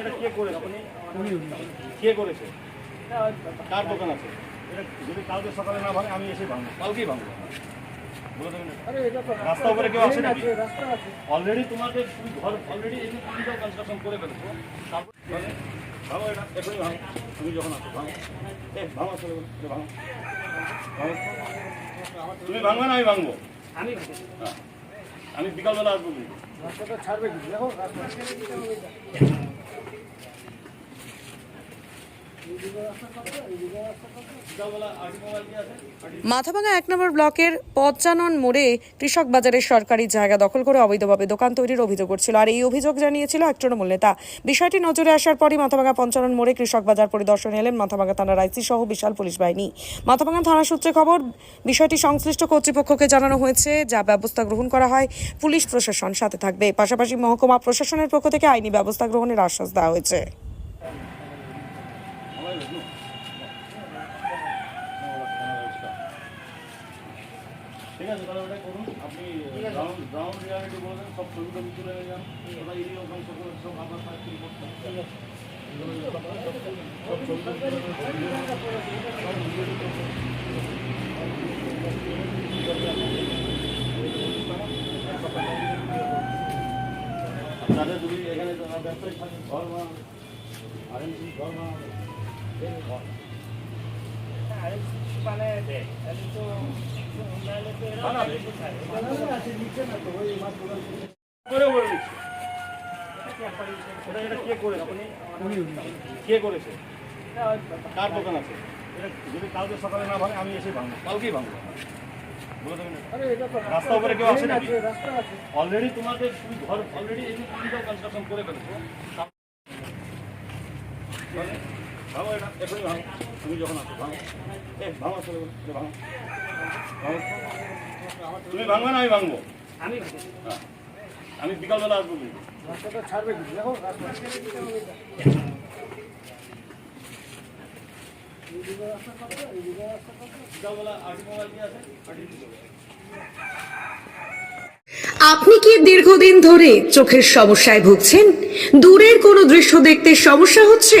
এটা কে করেছে? কে করেছে? কার দোকান আছে? এটা যদি কালকে সকালে না ভাঙে আমি এসে ভাঙবো। কালকেই ভাঙবো। বলে রাস্তা উপরে কেউ আছে নাকি অলরেডি তোমাদের তুমি ঘর অলরেডি এই পুলিশও কনস্ট্রাকশন করে ফেলেছো। তারপর মানে, ভাঙো এটা এখনই ভাঙো। তুমি যখন আসো ভাঙো। এ ভাঙো ভাঙো। ভাঙো। তুমি ভাঙবে না আমি ভাঙবো। আমি হ্যাঁ। আমি বিকালবেলা আসব কিন্তু রাস্তাটা ছাড়বে কি? দেখো রাস্তা বিকালবেলা আর্টি মোবাইল কি আছে আর্টি মাথাভাঙা এক নম্বর ব্লকের পচানন মোড়ে কৃষক বাজারের সরকারি জায়গা দখল করে অবৈধভাবে দোকান তৈরির অভিযোগ করছিল আর এই অভিযোগ জানিয়েছিল এক তৃণমূল নেতা। বিষয়টি নজরে আসার পরই মাথাভাঙা পঞ্চানন মোড়ে কৃষক বাজার পরিদর্শনে এলেন মাথাভাঙা থানার আইসি সহ বিশাল পুলিশ বাহিনী। মাথাভাঙা থানা সূত্রে খবর, বিষয়টি সংশ্লিষ্ট কর্তৃপক্ষকে জানানো হয়েছে, যা ব্যবস্থা গ্রহণ করা হয় পুলিশ প্রশাসন সাথে থাকবে। পাশাপাশি মহকুমা প্রশাসনের পক্ষ থেকে আইনি ব্যবস্থা গ্রহণের আশ্বাস দেওয়া হয়েছে। ঠিক আছে তাহলে ওটা করুন। আপনি গ্রাউন্ড গ্রাউন্ড রিয়ালিটি বলবেন সব ছবি টবি তুলে নিয়ে যান ওটা এরিয়া করে সব করতে। সব সব video সব video টিডিও আপনাদের যদি এখানে যারা ব্যবসায়ী ঘর বানান আরএনসি ঘর বানান কে করেছে কার দোকান আছে এটা যদি কালকে সকালে না ভাঙে আমি এসে ভাঙবো কালকেই ভাঙবো রাস্তা উপরে কেউ আছে। নাকি অলরেডি তোমাদের তুমি ঘর অলরেডি এই কনস্ট্রাকশন করে ফেলেছো মানে, ভাঙো এটা এখনই ভাঙো তুমি যখন আসো ভাঙো। এ ভাঙো চলে ভাঙো। ভাঙো। তুমি ভাঙবে না আমি ভাঙবো। আমি হ্যাঁ। আমি বিকালবেলা আসব রাস্তাটা ছাড়বে কি দেখো বিকালবেলা আর্টি মোবাইল কি আছে আর্টি আপনি কি দীর্ঘদিন ধরে চোখের সমস্যায় ভুগছেন? দূরের কোনো দৃশ্য দেখতে সমস্যা হচ্ছে?